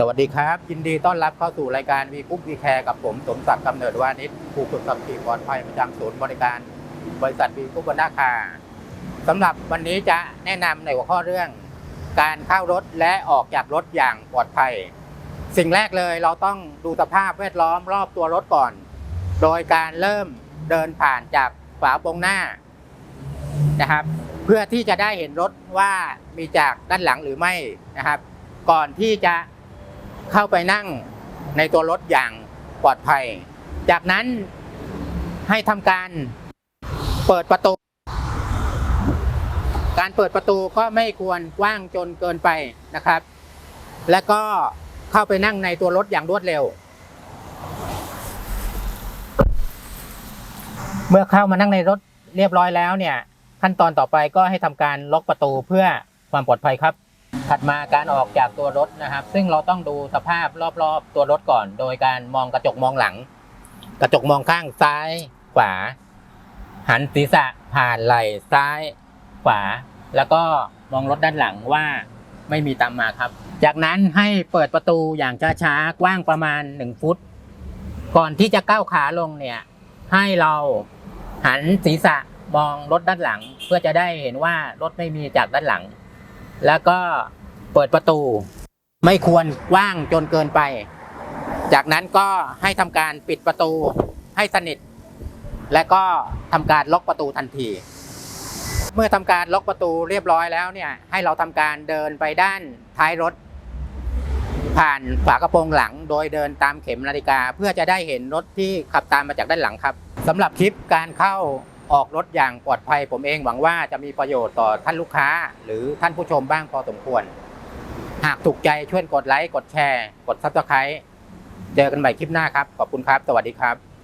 สวัสดีครับ ยินดีต้อนรับเข้าสู่รายการวีกุ๊กวีแคร์กับผม สมศักดิ์กำเนิดวานิชผู้ฝึกขับขี่ปลอดภัยประจำศูนย์บริการ บริษัทวีกุ๊กบรรณาคาสำหรับวันนี้จะแนะนำในหัวข้อเรื่อง การเข้ารถและออกจากรถอย่างปลอดภัย สิ่งแรกเลยเราต้องดูสภาพแวดล้อมรอบตัวรถก่อน โดยการเริ่มเดินผ่านจากฝาโปรงหน้านะครับ เพื่อที่จะได้เห็นรถว่ามีจากด้านหลังหรือไม่นะครับ ก่อนที่จะ เข้าไปนั่งในตัวรถอย่างปลอดภัย จากนั้นให้ทำการเปิดประตู การเปิดประตูก็ไม่ควรกว้างจนเกินไปนะครับ แล้วก็เข้าไปนั่งในตัวรถอย่างรวดเร็ว เมื่อเข้ามานั่งในรถเรียบร้อยแล้วเนี่ย ขั้นตอนต่อไปก็ให้ทำการล็อกประตูเพื่อความปลอดภัยครับ ถัดมาการออกจากตัวรถนะครับ ซึ่งเราต้องดูสภาพรอบๆตัวรถก่อน โดยการมองกระจกมองหลัง กระจกมองข้างซ้ายขวา หันศีรษะผ่านไหล่ซ้ายขวา แล้วก็มองรถด้านหลังว่าไม่มีตามมาครับ จากนั้นให้เปิดประตูอย่างช้าๆกว้างประมาณ 1 ฟุต ก่อนที่จะก้าวขาลงเนี่ย ให้เราหันศีรษะมองรถด้านหลัง เพื่อจะได้เห็นว่ารถไม่มีจากด้านหลัง แล้วก็ เปิดประตู ไม่ควรว้างจนเกินไป จากนั้นก็ให้ทำการปิดประตูให้สนิท และก็ทำการล็อกประตูทันที เมื่อทำการล็อกประตูเรียบร้อยแล้วเนี่ยให้เราทำการเดินไปด้านท้ายรถ ผ่านฝากระโปรงหลังโดยเดินตามเข็มนาฬิกา เพื่อจะได้เห็นรถที่ขับตามมาจากด้านหลังครับสำหรับคลิปการเข้าออกรถอย่างปลอดภัยผมเองหวังว่าจะมีประโยชน์ต่อท่านลูกค้า หรือท่านผู้ชมบ้างพอสมควร หากถูกใจช่วยกดไลค์ กดแชร์ กดซับสไครต์เจอกันใหม่คลิปหน้าครับ ขอบคุณครับ สวัสดีครับ